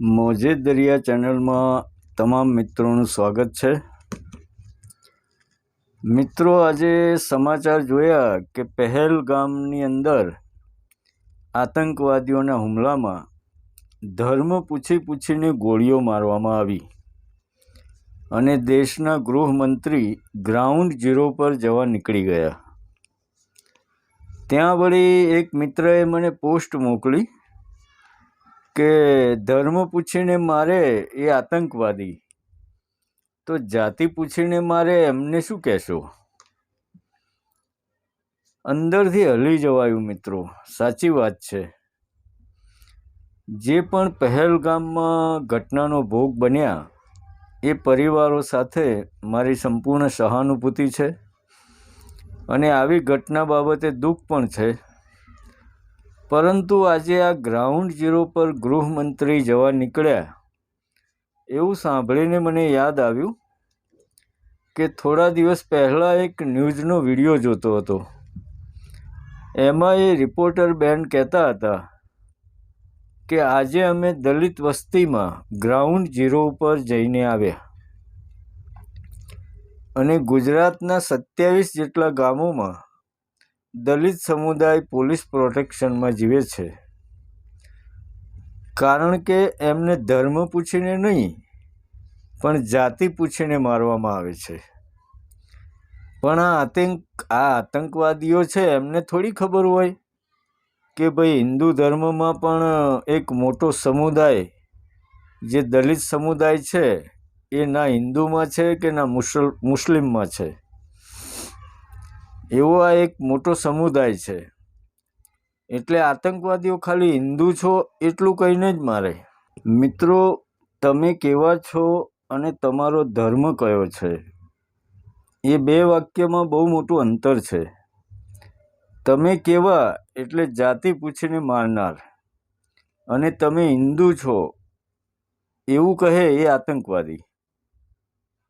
મોજે દરિયા ચેનલમાં તમામ મિત્રોનું સ્વાગત છે. મિત્રો, આજે સમાચાર જોયા કે પહેલગામની અંદર આતંકવાદીઓના હુમલામાં ધર્મ પૂછી પૂછીને ગોળીઓ મારવામાં આવી અને દેશના ગૃહમંત્રી ગ્રાઉન્ડ ઝીરો પર જવા નીકળી ગયા. ત્યાં વળી એક મિત્રએ મને પોસ્ટ મોકલી કે ધર્મ પૂછીને મારે એ આતંકવાદી? તો જાતિ પૂછીને મારે એમને શું કહેશો? અંદરથી હલી જવાયું મિત્રો, સાચી વાત છે. જે પણ પહેલગામમાં ઘટનાનો ભોગ બન્યા, એ પરિવારો સાથે મારી સંપૂર્ણ સહાનુભૂતિ છે. અને આવી ઘટના બાબતે દુઃખ પણ છે. પરંતુ આજે આ ગ્રાઉન્ડ ઝીરો પર ગૃહમંત્રી જવા નીકળ્યા. એવું સાંભળીને મને યાદ આવ્યું કે થોડા દિવસ પહેલાં એક ન્યૂઝનો વીડિયો જોતો હતો. એમાં એ રિપોર્ટર બેન કહેતા હતા કે આજે અમે દલિત વસ્તીમાં ગ્રાઉન્ડ ઝીરો ઉપર જઈને આવ્યા. અને ગુજરાતના સત્યાવીસ જેટલા ગામોમાં દલિત સમુદાય પોલીસ પ્રોટેક્શનમાં જીવે છે. કારણ કે એમને ધર્મ પૂછીને નહીં, પણ જાતિ પૂછીને મારવામાં આવે છે. પણ આ આતંક, આ આતંકવાદીઓ છે, એમને થોડી ખબર હોય કે ભાઈ હિન્દુ ધર્મમાં પણ એક મોટો સમુદાય જે દલિત સમુદાય છે, એ ના હિન્દુમાં છે કે ના મુસલ, મુસ્લિમમાં છે. એવો આ એક મોટો સમુદાય છે. એટલે આતંકવાદીઓ ખાલી હિન્દુ છો એટલું કહીને જ મારે. મિત્રો, તમે કેવા છો અને તમારો ધર્મ કયો છે? એ બે વાક્યમાં બહુ મોટું અંતર છે. તમે કેવા એટલે જાતિ પૂછીને મારનાર. અને તમે હિન્દુ છો, એવું કહે એ આતંકવાદી.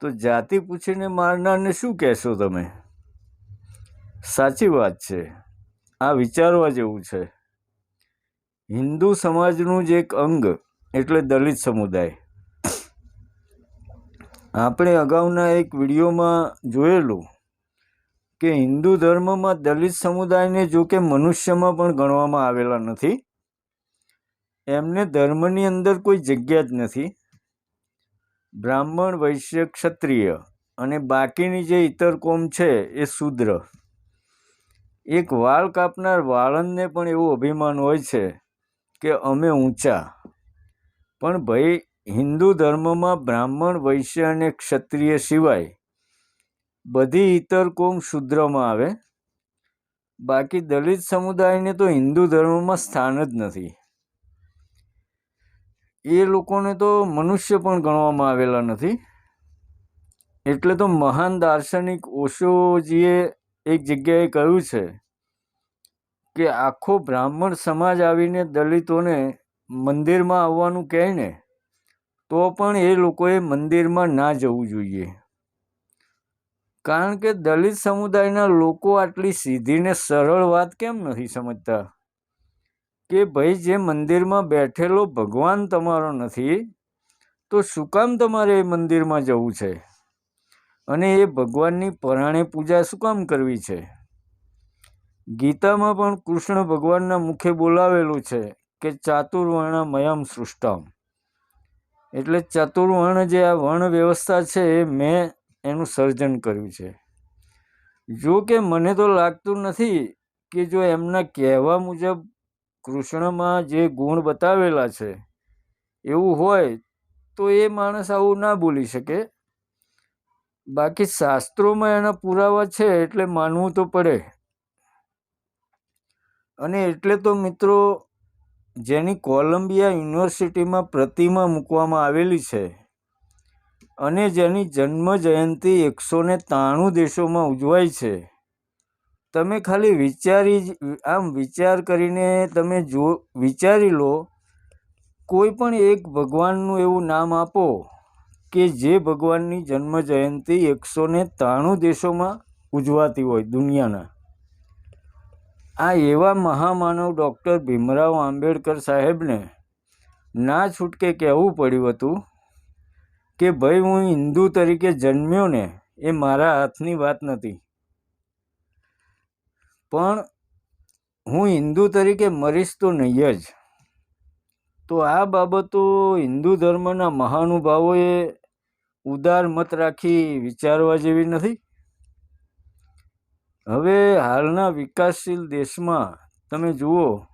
તો જાતિ પૂછીને મારનારને શું કહેશો તમે? સાચી વાત છે. આ વિચારવા જેવું છે. હિન્દુ સમાજનું જ એક અંગ એટલે દલિત સમુદાય. આપણે અગાઉના એક વિડીયોમાં જોયેલું કે હિન્દુ ધર્મમાં દલિત સમુદાયને જો કે મનુષ્યમાં પણ ગણવામાં આવેલા નથી. એમને ધર્મની અંદર કોઈ જગ્યા જ નથી. બ્રાહ્મણ, વૈશ્ય, ક્ષત્રિય અને બાકીની જે ઇતર કોમ છે એ શૂદ્ર. એક વાળ કાપનાર વાળંદને પણ એવું અભિમાન હોય છે કે અમે ઊંચા. પણ ભાઈ, હિન્દુ ધર્મમાં બ્રાહ્મણ, વૈશ્ય અને ક્ષત્રિય સિવાય બધી ઇતર કોમ શુદ્રમાં આવે. બાકી દલિત સમુદાયને તો હિન્દુ ધર્મમાં સ્થાન જ નથી. એ લોકોને તો મનુષ્ય પણ ગણવામાં આવેલા નથી. એટલે તો મહાન દાર્શનિક ઓશોજીએ એક જગ્યાએ કહ્યું છે કે આખો બ્રાહ્મણ સમાજ આવીને દલિતોને મંદિરમાં આવવાનું કહે ને, તો પણ એ લોકોએ મંદિરમાં ના જવું જોઈએ. કારણ કે દલિત સમુદાયના લોકો આટલી સીધીને સરળ વાત કેમ નથી સમજતા? કે ભાઈ જે મંદિરમાં બેઠેલો ભગવાન તમારો નથી, તો શું કામ તમારે એ મંદિરમાં જવું છે? અને એ ભગવાનની પરાણે પૂજા શું કામ કરવી છે? ગીતામાં પણ કૃષ્ણ ભગવાનના મુખે બોલાવેલું છે કે ચાતુર્વર્ણ મયમ સૃષ્ટમ. એટલે ચતુર્વર્ણ જે આ વર્ણ વ્યવસ્થા છે એ મેં એનું સર્જન કર્યું છે. જો કે મને તો લાગતું નથી કે જો એમના કહેવા મુજબ કૃષ્ણમાં જે ગુણ બતાવેલા છે, એવું હોય તો એ માણસ આવું ના બોલી શકે. બાકી શાસ્ત્રોમાં એના પુરાવા છે એટલે માનવું તો પડે. અને એટલે તો મિત્રો, જેની કોલંબિયા યુનિવર્સિટીમાં પ્રતિમા મૂકવામાં આવેલી છે અને જેની જન્મ જયંતિ એકસો ને ત્રાણું દેશોમાં ઉજવાય છે. તમે ખાલી વિચારી આમ વિચાર કરીને તમે જો, વિચારી લો, કોઈ પણ એક ભગવાનનું એવું નામ આપો. કે જે ભગવાનની જન્મ જયંતિ એકસો ને ત્રાણું દેશોમાં ઉજવાતી હોય, દુનિયાના. આ એવા મહામાનવ ડૉક્ટર ભીમરાવ આંબેડકર સાહેબને ના છૂટકે કહેવું પડ્યું હતું કે, ભાઈ, હું હિન્દુ તરીકે જન્મ્યો ને, એ મારા હાથની વાત નથી. પણ હું હિન્દુ તરીકે મરીશ તો નહીં જ. તો આ બાબતો હિન્દુ ધર્મના મહાનુભાવોએ ઉદાર મત રાખી વિચારવા જેવી નથી? હવે હાલના વિકાસશીલ દેશમાં તમે જુઓ,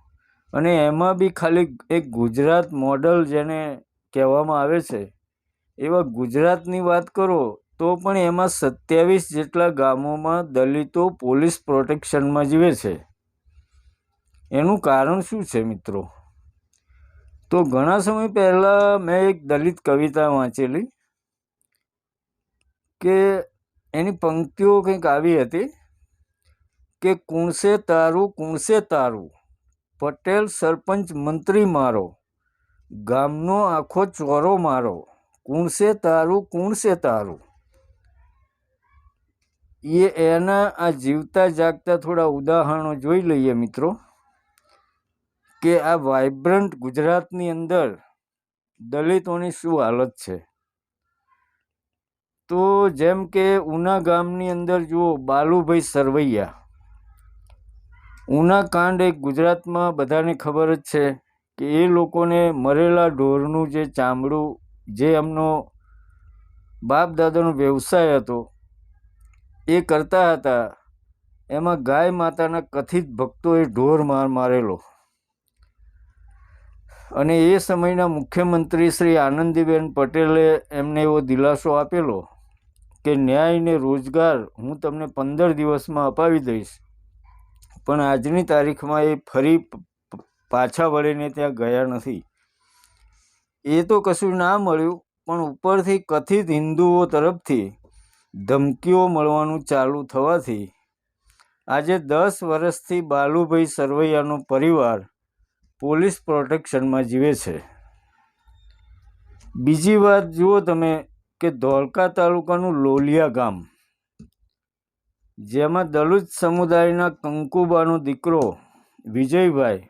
અને એમાં બી ખાલી એક ગુજરાત મોડલ જેને કહેવામાં આવે છે, એવા ગુજરાતની વાત કરો, તો પણ એમાં સત્યાવીસ જેટલા ગામોમાં દલિતો પોલીસ પ્રોટેક્શનમાં જીવે છે. એનું કારણ શું છે મિત્રો? તો ઘણા સમય પહેલાં મેં એક દલિત કવિતા વાંચેલી કે એની પંક્તિઓ કંઈક આવી હતી કે કુણસે તારું કુણસે તારું, પટેલ સરપંચ મંત્રી મારો, ગામનો આખો ચોરો મારો, કુણસે તારું કુણસે તારું. એ એના આ જીવતા જાગતા થોડા ઉદાહરણો જોઈ લઈએ મિત્રો. કે આ વાઇબ્રન્ટ ગુજરાતની અંદર દલિતોની શું હાલત છે? તો જેમ કે ઉના ગામની અંદર જુઓ, બાલુભાઈ સરવૈયા. ઉના કાંડ એક ગુજરાતમાં બધાને ખબર જ છે કે એ લોકોને મરેલા ઢોરનું જે ચામડું, જે એમનો બાપ દાદાનો વ્યવસાય હતો, એ કરતા હતા. એમાં ગાય માતાના કથિત ભક્તોએ ઢોર માર મારેલો. અને એ સમયના મુખ્યમંત્રી શ્રી આનંદીબેન પટેલે એમને એવો દિલાસો આપેલો કે ન્યાયને રોજગાર હું તમને પંદર દિવસમાં અપાવી દઈશ. પણ આજની તારીખમાં એ ફરી પાછા વળીને ત્યાં ગયા નથી. એ તો કશું ના મળ્યું, પણ ઉપરથી કથિત હિન્દુઓ તરફથી ધમકીઓ મળવાનું ચાલુ થવાથી આજે દસ વર્ષથી બાલુભાઈ સરવૈયાનો પરિવાર પોલીસ પ્રોટેક્શનમાં જીવે છે. બીજી વાત જુઓ તમે કે ધોળકા તાલુકાનું લોલિયા ગામ, જેમાં દલિત સમુદાયના કંકુબાનો દીકરો વિજયભાઈ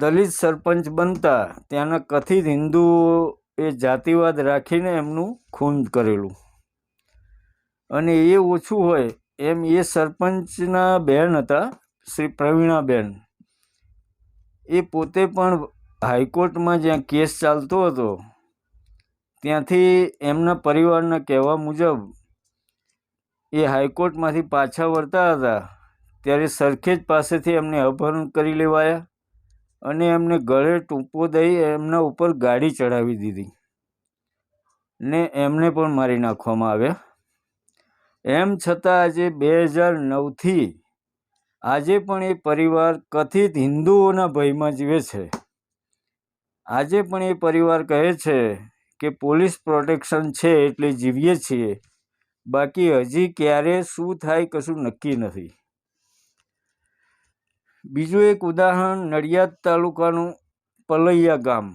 દલિત સરપંચ બનતા ત્યાંના કથિત હિન્દુઓએ જાતિવાદ રાખીને એમનું ખૂન કરેલું. અને એ ઓછું હોય એમ એ સરપંચના બહેન હતા, શ્રી પ્રવીણાબેન. એ પોતે પણ હાઈકોર્ટમાં જ્યાં કેસ ચાલતો હતો, ત્યાંથી એમના પરિવારના કહેવા મુજબ, એ હાઈકોર્ટમાંથી પાછા વળતા હતા. ત્યારે સરખેજ પાસેથી એમને અપહરણ કરી લેવાયા અને એમને ગળે ટૂંપો દઈ એમના ઉપર ગાડી ચડાવી દીધી ને એમને પણ મારી નાખવામાં આવ્યા. એમ છતાં આજે બે હજાર નવથી આજે પણ એ પરિવાર કથિત હિન્દુઓના ભયમાં જીવે છે. આજે પણ એ પરિવાર કહે છે કે પોલીસ પ્રોટેક્શન છે એટલે જીવીએ છીએ. બાકી હજી ક્યારે શું થાય કશું નક્કી નથી. બીજું એક ઉદાહરણ નડિયાદ તાલુકાનું પલૈયા ગામ,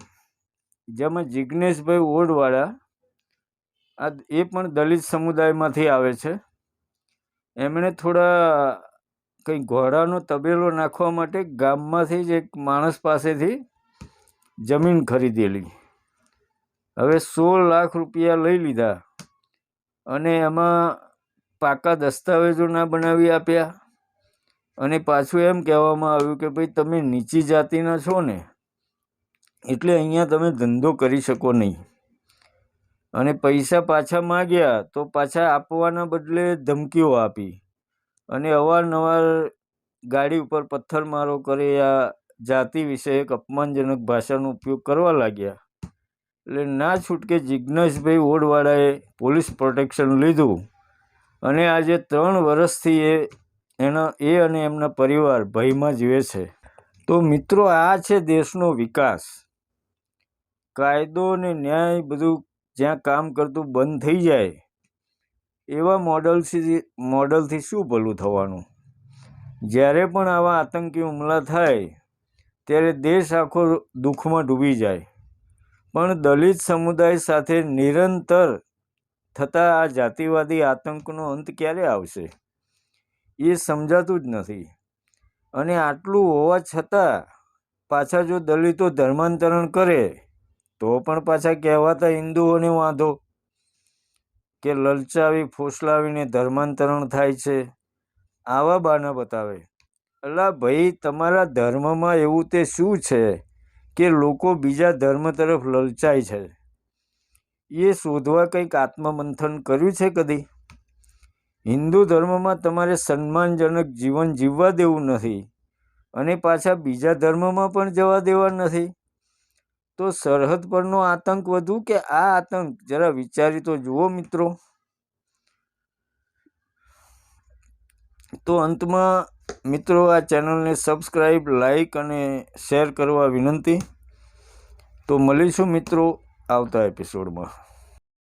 જેમાં જિજ્ઞેશભાઈ ઓડવાળા આ એ પણ દલિત સમુદાયમાંથી આવે છે. એમણે થોડા કંઈ ઘોડાનો તબેલો નાખવા માટે ગામમાંથી જ એક માણસ પાસેથી જમીન ખરીદેલી. હવે સોળ લાખ રૂપિયા લઈ લીધા અને એમાં પાકા દસ્તાવેજો ના બનાવી આપ્યા. અને પાછું એમ કહેવામાં આવ્યું કે ભાઈ, તમે નીચી જાતિના છો ને, એટલે અહીંયા તમે ધંધો કરી શકો નહીં. અને પૈસા પાછા માગ્યા તો પાછા આપવાના બદલે ધમકીઓ આપી. અને અવારનવાર ગાડી ઉપર પથ્થરમારો કરે આ જાતિ વિષયક અપમાનજનક ભાષાનો ઉપયોગ કરવા લાગ્યા. એટલે ના છૂટકે જિજ્ઞેશભાઈ ઓડવાળાએ પોલીસ પ્રોટેક્શન લીધું. અને આજે ત્રણ વર્ષથી એ એના, એ અને એમના પરિવાર ભયમાં જીવે છે. તો મિત્રો, આ છે દેશનો વિકાસ. કાયદો અને ન્યાય બધું જ્યાં કામ કરતું બંધ થઈ જાય એવા મોડલથી મોડલથી શું ભલું થવાનું? જ્યારે પણ આવા આતંકી હુમલા થાય, ત્યારે દેશ આખો દુઃખમાં ડૂબી જાય. પણ દલિત સમુદાય સાથે નિરંતર થતા આ જાતિવાદી આતંકનો અંત ક્યારે આવશે? એ સમજાતું જ નથી. અને આટલું હોવા છતાં, પાછા જો દલિતો ધર્માંતરણ કરે, તો પણ પાછા કહેવાતા હિન્દુઓને વાંધો. કે લલચાવી, ફોસલાવીને ધર્માંતરણ થાય છે? આવા બાના બતાવે. અલા ભાઈ, તમારા ધર્મમાં એવું તે શું છે કે લોકો બીજા ધર્મ તરફ લલચાય છે? એ શોધવા કંઈક આત્મમંથન કર્યું છે કદી? હિન્દુ ધર્મમાં તમારે સન્માનજનક જીવન જીવવા દેવું નથી અને પાછા બીજા ધર્મમાં પણ જવા દેવા નથી? તો સરહદ પરનો આતંક વધુ કે આ આતંક? જરા વિચારી તો જુઓ મિત્રો. તો અંતમાં મિત્રો આ ચેનલને સબસ્ક્રાઈબ લાઈક અને શેર કરવા વિનંતી. તો મળીશું મિત્રો આવતા એપિસોડમાં.